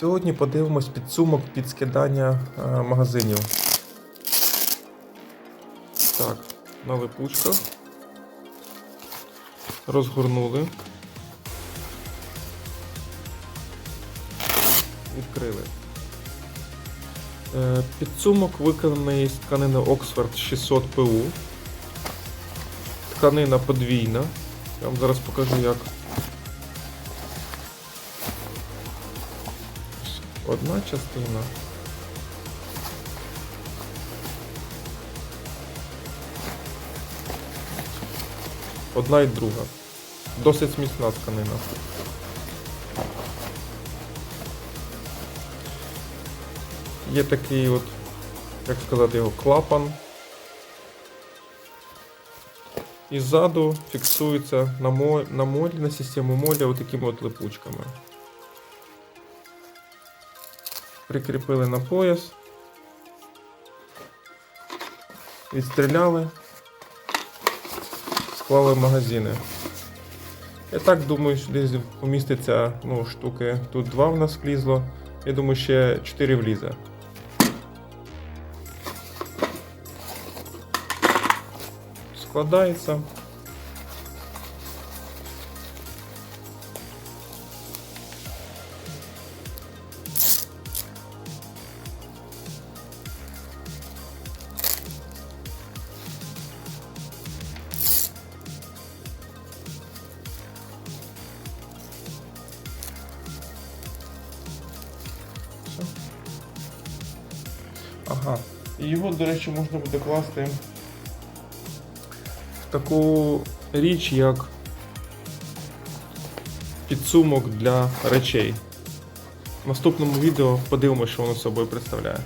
Сьогодні подивимось підсумок під скидання е, магазинів. Так, на липучках. Розгорнули. Відкрили. Е, Підсумок виконаний з тканини Oxford 600 PU. Тканина подвійна. Я вам зараз покажу як. Одна частина. Одна і друга. Досить міцна тканина. Є такий от, як сказати його, клапан. І ззаду фіксується на, мо... на молі, на систему молі отакими от липучками. Прикріпили на пояс. Відстріляли. Склали в магазини. Я так думаю, що десь поміститься ну, штуки. Тут два в нас влізло. Я думаю, ще 4 влізе. Складається. Ага. І його, до речі, можна буде класти в таку річ, як підсумок для речей. В наступному відео подивимося, що воно собою представляє.